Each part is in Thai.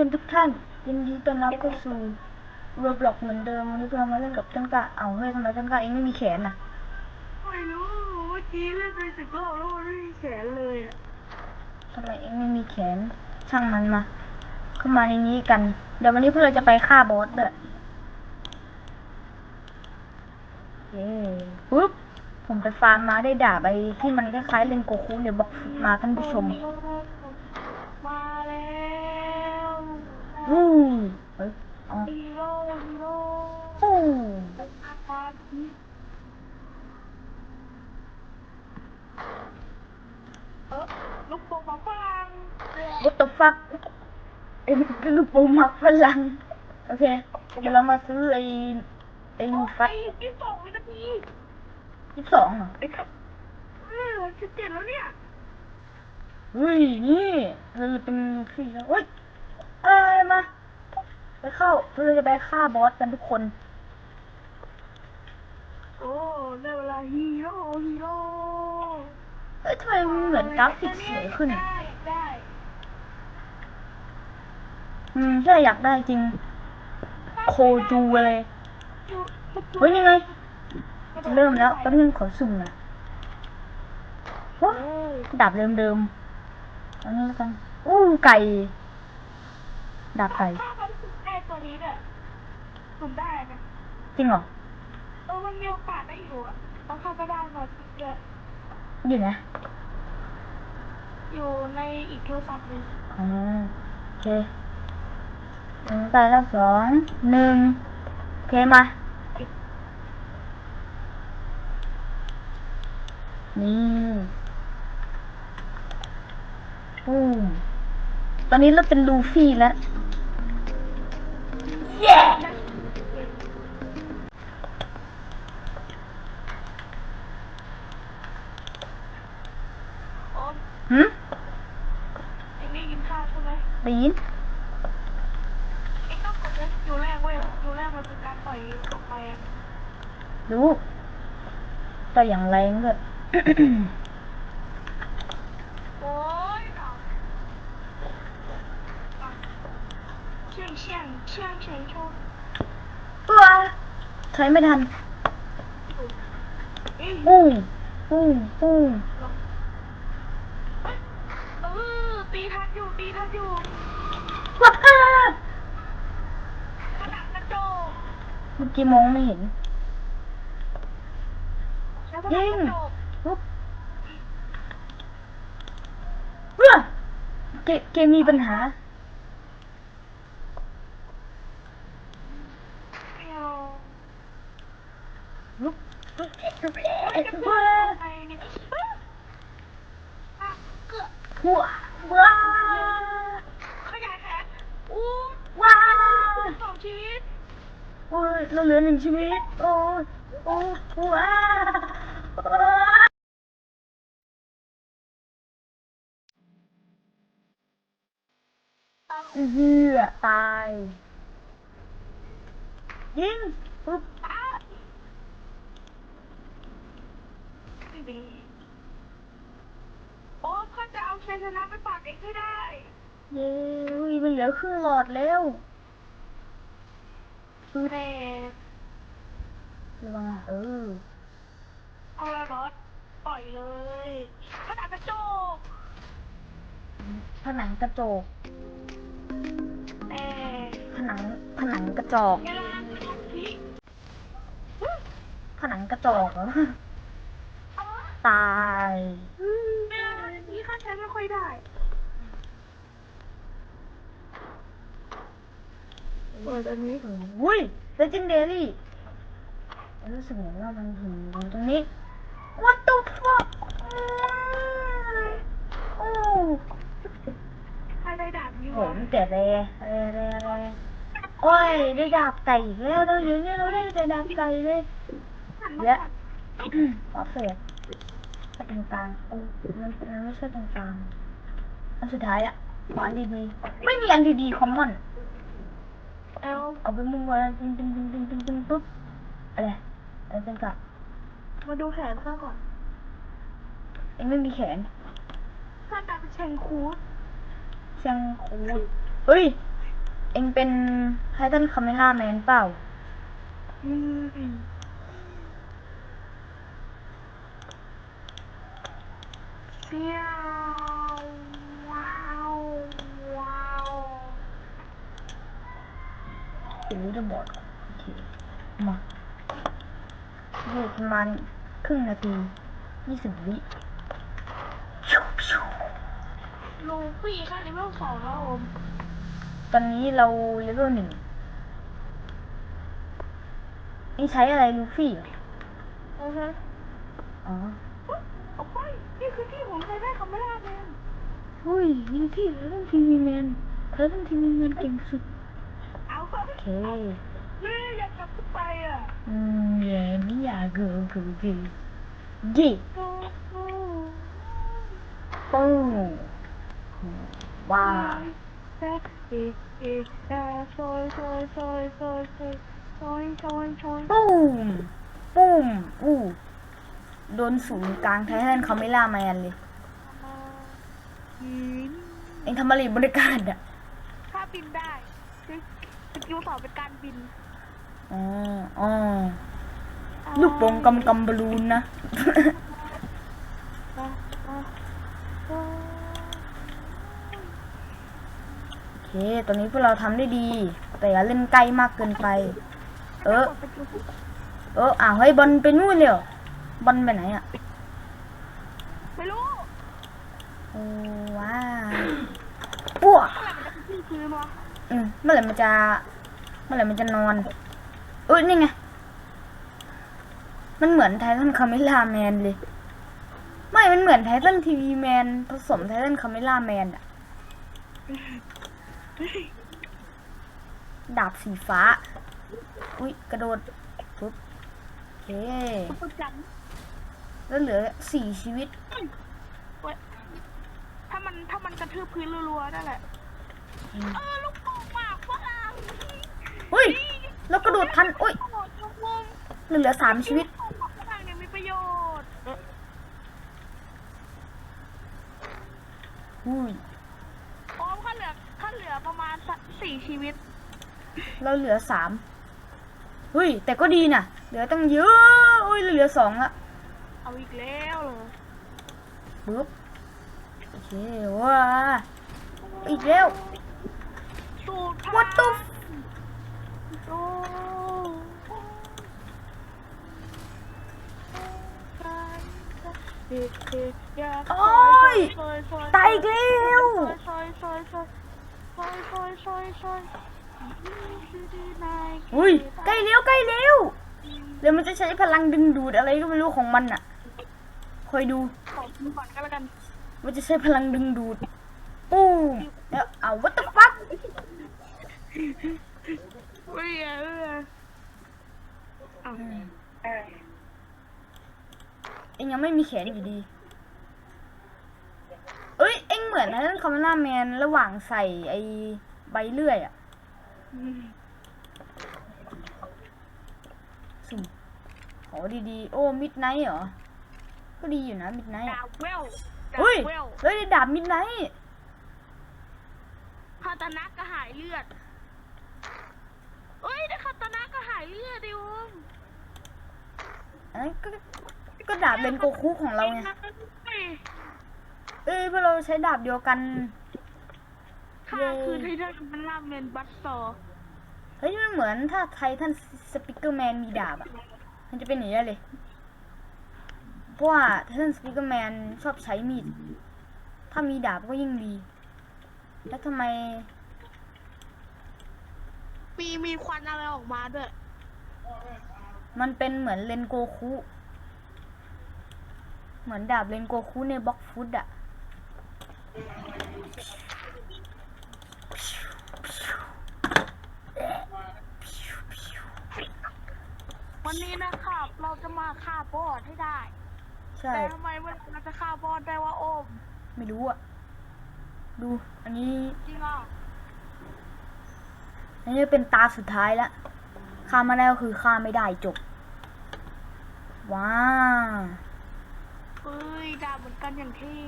ชมทุกท่านยินดีต้อนรับเข้าสู่โรบล็อกเหมือนเดิมวันนี้เรามาเล่นกับต้นกล้าเอาเฮ้ยทำไมต้นกล้าเองไม่มีแขนน่ะไม่รู้เมื่อกี้เล่นไปสิบรอบแล้วมันไม่มีแขนเลยอะทำไมเองไม่มีแขนช่างมันมาขึ้นมาในนี้กัน เดี๋ยววันนี้พวกเราจะไปฆ่าบอสด้วยเย้ปุ๊บผมไปฟาร์มมาได้ดาบไอ้ที่มันคล้ายๆเลนโกคุเดี๋ยวบอกมาท่านผู้ชม วู้เฮ้ยอ๋อฮีโร่ฮีโร่วู้เออลูกโป่งของฝรั่ง What the fuck ไอ้ลูกโป่งหมักฝรั่งโอเคเดี๋ยวเรามาซื้อไอ้ไอ้ลูกฟัดไอ้ที่สองวินาทียี่สองเหรอไอ้ครับเออสิบเจ็ดแล้วเนี่ยเฮ้ยนี่เราเป็นขี้แล้วเฮ้ย เอ้ยมา ไปเข้าเราจะไปฆ่าบอสกันทุกคน โอ้ได้เวลาฮีโร่ฮีโร่เอ้ยทำไมมันเหมือนกราฟิกสวยขึ้น ได้ได้อืมใช่อยากได้จริง โคจูอะไรเฮ้ยยังไง เริ่มแล้วแป๊บนึงขอสุ่มหน่อยโอ้โอ้ยดาบเดิมๆอันนี้แล้วกันอู้ไก่ ดาบไก่ถ้ามันสุ่มได้ตัวนี้เนี่ยสุ่มได้นะจริงเหรอเออมันมีโอกาสได้อยู่อะต้องเข้าไปได้หน่อยเดียวอยู่นะอยู่ในอีกโทรศัพท์หนึงอ๋อโอเคหนึ่งไก่แล้วสองหนึ่งโอเคมา นี่อู้ตอนนี้เราเป็นลูฟี่แล้วเย้โอ้ หืมเอ็งได้ยินข้าวใช่ไหมได้ยินเอ็งต้องกดเลยอยู่แรกเว้ยอยู่แรกมันเป็นการปล่อยออกไปอะรู้ต่ออย่างแรงด้วย โอ้ยเอาอะเชี่ยงเชี่ยงเชี่ยงเชี่ยงโชว์ ว้าใช้ไม่ทันเอ้ยปุ้งปุ้งปุ้งเออตีทันอยู่ตีทันอยู่ว้าขนาดกระโจกเมื่อกี้มองไม่เห็น แล้วขนาดกระโจกปุ๊บว้าเกเกมมีปัญหา เดียว ลุกว้า ไปเนี่ยอะเกือบ หัวว้า ขยายแขนอู้ ว้า สองชีวิต โอ้ยเราเหลือหนึ่ง ชีวิต โอ้โอ้ว้าเหือตาย ยิงปุ๊บไม่ดีโอ้เขาจะเอาชัยชนะไปฝากเองให้ได้ เย้ยมันเหลือครึ่งหลอดแล้ว แม่ ระวังอะเออเอาละรถปล่อยเลยขนาดกระโจกผนังกระจกแม่ผนังผนังกระจกเวลาที่ผนังกระจกเหรอตายเวลาที่ข้าใช้ไม่ค่อยได้เปิดอันนี้ อุ้ย legendary รู้สึกเหมือนว่ามันถึงตรงนี้ what the fuck โอ้ถ้าได้ดาบนี้โหวะมันแต่แรแรแรแรโอ้ยได้ดาบไก่อีกแล้วเราอยู่นี่เราได้แต่ดาบไก่เลยหันมาและก่อนขอเสียไปตรงกลางโอ้มันมันไม่ใช่ตรงกลางอันสุดท้ายอะขออันดีๆไม่มีอันดีๆคอมมอนเอาเอาไปมุงไว้ตึงตึงตึงตึงตึงตึงปุ๊บอะไร อะไรเป็นกับมาดูแขนข้าก่อน เองไม่มีแขนข้ากลายเป็นเชงคูดเชงคูดเฮ้ย เองเป็นไททันคาเมล่าแมนเปล่าเสียวว้าวว้าวเป็นลิดบอดโอเคมา โหประมาณครึ่งนาทียี่สิบวิลูฟี่ค่ะเลเวลสองแล้วผมตอนนี้เราเลเวลหนึ่งนี่ใช้อะไรลูฟี่เหรออือฮึอ๋อโอ้ยนี่คือที่ผมเคยได้คำไม่ได้เลยเฮ้ยนี่ที่ไททันทีวีแมนไททันทีวีแมนเก่งสุด เอาไปโอเค นี่อยากกลับขึ้นไปอะ Mia go go go. G. Boom. Wow. Boom. Boom. อู้โดนศูนย์กลางไทเทนเขาไม่ล่าแมนเลย เอ็งทำอะไรบริการอะถ้าบินได้สกิลต่อเป็นการบิน อ๋ออ๋อลูกโป่งกำกำบอลลูนนะอะอะอะโอเค ตอนนี้พวกเราทำได้ดี แต่อย่าเล่นใกล้มากเกินไป เออกดสกิลสองเอออ้าวเฮ้ยบอลไปนู่นเลยเหรอบอลไปไหนอะ ไม่รู้ โอ้ว้าวปั้วเมื่อไหร่มันจะขึ้นพื้นวะอืมเมื่อไหร่มันจะเมื่อไหร่มันจะนอนเอ้ยนี่ไง มันเหมือนไททันคาเมล่าแมนเลย ไม่ มันเหมือนไททันทีวีแมนผสมไททันคาเมล่าแมนอะดาบสีฟ้า อุ้ยกระโดดปุ๊บโอเคซุปเปอร์จัมป์แล้วเหลือสี่ชีวิตเว้ยถ้ามันถ้ามันกระทืบพื้นรัวๆนั่นแหละอืมเออลูกโป่งหมากฝรั่งอุ้ย แล้วกระโดดทันอุ้ยโอ้โหลูกวงเหลือสามชีวิตลูกโป่งหมากฝรั่งเนี่ยมีประโยชน์อุ้ยโอ้ข้าเหลือข้าเหลือประมาณสักสี่ชีวิต เราเหลือสามเฮ้ย แต่ก็ดีน่ะเหลือตั้งเยอะอุ้ยเหลือสองละเอาอีกแล้วเหรอปึ๊บโอเคว้าอีกแล้วสูตรพลัง What the f- โอ้เด็กเด็กอย่าโอ้ยซอยซอยตายอีกแล้วซอยซอยซอยซอยซอยซอยซอยอุ้ยใกล้เร็วใกล้เร็วเดี๋ยวมันจะใช้พลังดึงดูดอะไรก็ไม่รู้ของมันอะคอยดูขอดูก่อนก็แล้วกันมันจะใช้พลังดึงดูดปูมแล้วเอา what the fuck เอ้ยเอ้ยอ้าวเออเอ็งยังไม่มีแขนอยู่ดี เอ้ย เอ็งเหมือนไททันคอมมานแมนระหว่างใส่ไอใบเลื่อยอะสุ่มโหดีๆ โอ้มิดไนท์เหรอ ก็ดีอยู่นะมิดไนท์ดาบเวลดาบเฮ้ยเวลเฮ้ยได้ดาบมิดไนท์คาตานะก็หายเลือดเอ้ยได้คาตานะก็หายเลือดดิวมอันนั้นก็ ก็ดาบเลนโกคุของเราไงเฮ้ยเอ้ยพวกเราใช้ดาบเดียวกันข้าคือไททันมันล่าเมนบัสซอร์เฮ้ยมันเหมือนถ้าไททันสปิเกอร์แมนมีดาบอะมันจะเป็นอย่างนี้เลย เพราะว่าไททันสปิเกอร์แมนชอบใช้มีด ถ้ามีดาบก็ยิ่งดี แล้วทำไม มีมีควันอะไรออกมาด้วย มันเป็นเหมือนเลนโกคุ เหมือนดาบเลนโกคุในบล็อกฟุตอะวันนี้นะครับ เราจะมาฆ่าบอสให้ได้ ใช่ แต่ทำไมเวลาเราจะฆ่าบอสได้ว่าโอม ไม่รู้อะดู อันนี้ จริงอะอันนี้เป็นตาสุดท้ายแล้วฆ่ามาได้ก็คือฆ่าไม่ได้จบ ว้าว เฮ้ยดาบเหมือนกันอย่างที่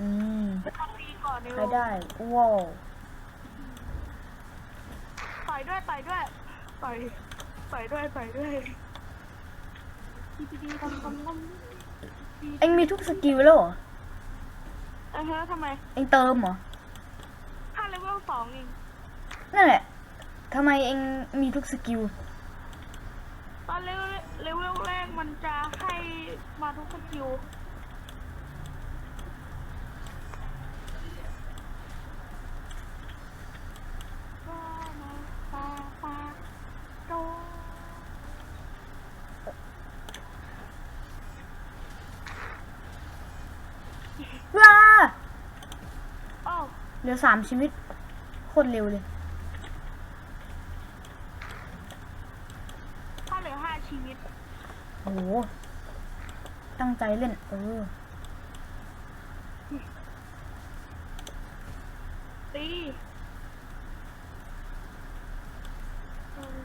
อืมต้องตีก่อนเดี๋ยวใช้ได้ว้าวด้วยต่อยด้วยต่อยต่อยด้วยต่อยด้วยดีดีทำทำทำเอ็งมีทุกสกิลแล้วเหรอ เออฮะทำไมเอ็งเติมเหรอถ้าเลเวลสองเองนั่นแหละทำไมเอ็งมีทุกสกิล ตอนเลเวลเลเวลแรกมันจะให้มาทุกสกิลก็มาปาปาโด ว้าโอ้เหลือสามชีวิตโคตรเร็วเลย ถ้าเหลือห้าชีวิตโอ้โหตั้งใจเล่น เออ ตีเออ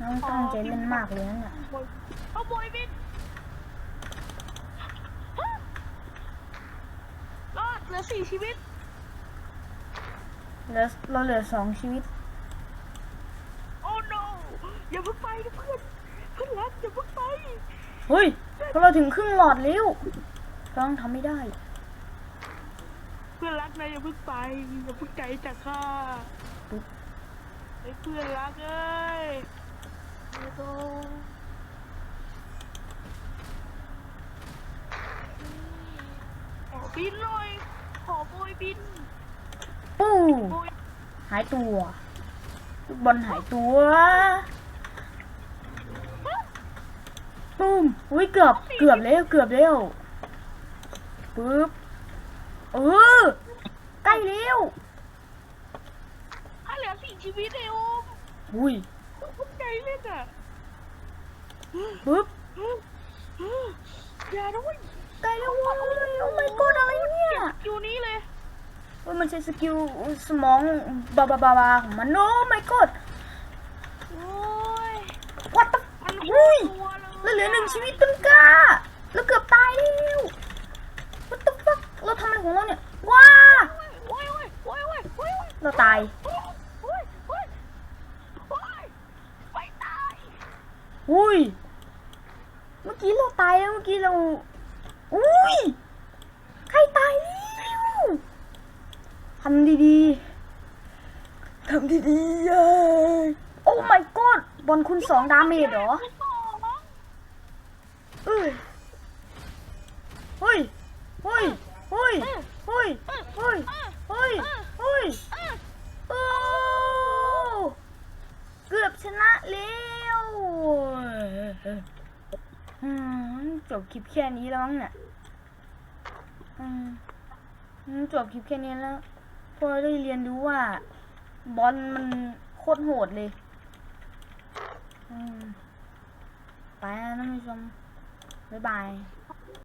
น้องตั้งใจเล่นมากเลยนั่นน่ะขโมยขโมยบินรอดเหลือสี่ชีวิตเหลือเราเหลือสองชีวิต โอ้ no อย่าเพิ่งไปนะเพื่อนเพื่อนรักอย่าเพิ่งไป เฮ้ยพอเราถึงครึ่งหลอดแล้วเราต้องทำไม่ได้ เพื่อนรักนะอย่าเพิ่งไปอย่าเพิ่งใจจากข้าไอ้เพื่อนรักเอ้ย ขอบินหน่อย ขอโบยบินปู้โบยหายตัวลูกบอลหายตัวปุ้มอุ้ยเกือบเกือบแล้วเกือบแล้วปึ๊บเออใกล้แล้วถ้าเหลือสี่ชีวิตเองโอมอุ้ยพวกใจ เล่นอะปึ๊บอย่าด้วยใกล้แล้วเว้ยโอ้ my god อะไรเนี่ยอยู่นี้เลยว้ยมันใช้สกิลสมองบาบาบาบาของมันโอ้ my god โอ้ย what the มันอุ้ยแล้วเหลือหนึ่งชีวิตต้นกล้าแล้วเกือบตายแล้ว what the fuck เราทำอะไรของเราเนี่ยว้าเราตายโอ้ยโอ้ยไม่ตาย อุ้ย เมื่อกี้เราตายแล้วเมื่อกี้เรา อุ้ย ใครตายแล้วทำดีๆทำดีๆเย้ยโอ้ my god บอลคุณสองดาเมจเหรอสองเอ้ยเฮ้ยเฮ้ยเฮ้ยเฮ้ยเฮ้ยเฮ้ยเฮ้ยโอ้เกือบชนะแล้วอืม จบคลิปแค่นี้แล้วมั้งเนี่ยอืมจบคลิปแค่นี้แล้วพอได้เรียนรู้ว่า บอลมันโคตรโหดเลยไปนะท่านผู้ชมบ๊ายบาย